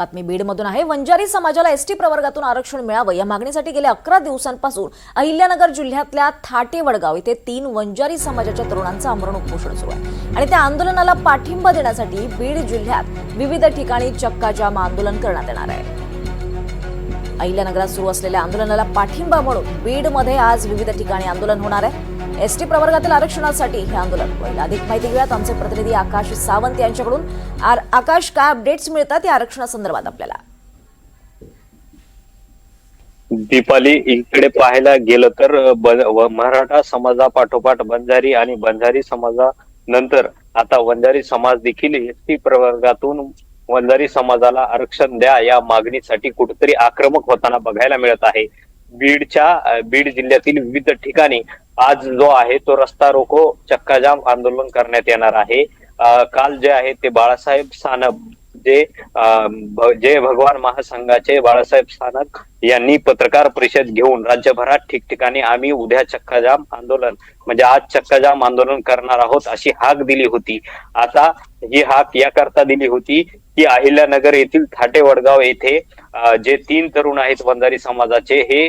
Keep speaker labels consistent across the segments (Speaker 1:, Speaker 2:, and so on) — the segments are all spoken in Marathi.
Speaker 1: बातमी बीडमधून आहे. वंजारी समाजाला एसटी प्रवर्गातून आरक्षण मिळावं या मागणीसाठी गेल्या अकरा दिवसांपासून अहिल्यानगर जिल्ह्यातल्या थाटे वडगाव इथे तीन वंजारी समाजाच्या तरुणांचं आमरण उपोषण सुरू आहे. आणि त्या आंदोलनाला पाठिंबा देण्यासाठी बीड जिल्ह्यात विविध ठिकाणी चक्काजाम आंदोलन करण्यात येणार आहे. अहिल्यानगरात सुरू असलेल्या आंदोलनाला पाठिंबा म्हणून बीडमध्ये आज विविध ठिकाणी आंदोलन होणार आहे. एसटी प्रवर्गातील आरक्षणासाठी हे आंदोलन होईल अधिक माहिती घेऊयात. आमचे प्रतिनिधी आकाश सावंत यांच्याकडून. आकाश काय अपडेट्स मिळतात या आरक्षणासंदर्भात आपल्याला?
Speaker 2: दीपाली इकडे पाहायला गेलं तर मराठा समाजापाठोपाठ बंजारी आणि बंजारी समाजानंतर आता वंजारी समाज देखील एसटी प्रवर्गातून वंजारी समाजाला आरक्षण द्या या मागणीसाठी कुठेतरी आक्रमक होताना बघायला मिळत आहे. बीडच्या बीड जिल्ह्यातील विविध ठिकाणी आज जो आहे तो रस्ता रोको चक्काजाम आंदोलन करण्यात येणार आहे. काल जे आहे ते बाळासाहेब सानप जे जय भगवान महासंघाचे बाळासाहेब सानप यांनी पत्रकार परिषद घेऊन राज्यभरात ठिकठिकाणी आम्ही उद्या चक्काजाम आंदोलन म्हणजे आज चक्काजाम आंदोलन करणार आहोत अशी हाक दिली होती. आता ही हाक याकरता दिली होती की अहिल्यानगर येथील थाटे वडगाव येथे जे तीन तरुण आहेत वंजारी समाजाचे हे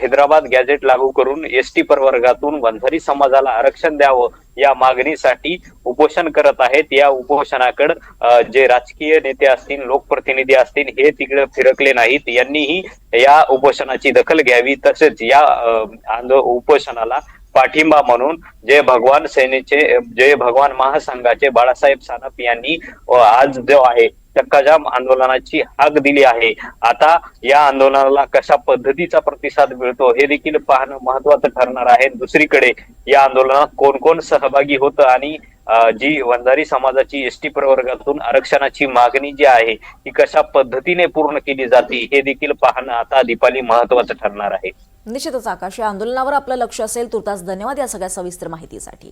Speaker 2: हैदराबाद गॅझेट लागू करून एसटी प्रवर्गातून वंजारी समाजाला आरक्षण द्यावं या मागणीसाठी उपोषण करत आहेत. या उपोषणाकडे जे राजकीय नेते असतील लोकप्रतिनिधी असतील हे तिकडे फिरकले नाहीत. यांनीही या उपोषणाची दखल घ्यावी. तसेच या आंदो उपोषणाला पाठिंबा म्हणून जे भगवान सेनेचे जे भगवान महासंघाचे बाळासाहेब सानप यांनी आज जो आहे चक्काजाम आंदोलनाची हाक दिली आहे. आता या आंदोलनाला कशा पद्धतीचा प्रतिसाद मिळतो हे देखील पाहणं महत्वाचं ठरणार आहे. दुसरीकडे या आंदोलनात कोण कोण सहभागी होतं आणि जी वंजारी समाजाची एसटी प्रवर्गातून आरक्षणाची मागणी जी आहे ती कशा पद्धतीने पूर्ण केली जाते हे देखील पाहणं आता दीपाली महत्वाचं ठरणार आहे.
Speaker 1: निश्चितच आकाश या आंदोलनावर आपलं लक्ष असेल तुर्तास धन्यवाद या सगळ्या सविस्तर माहितीसाठी.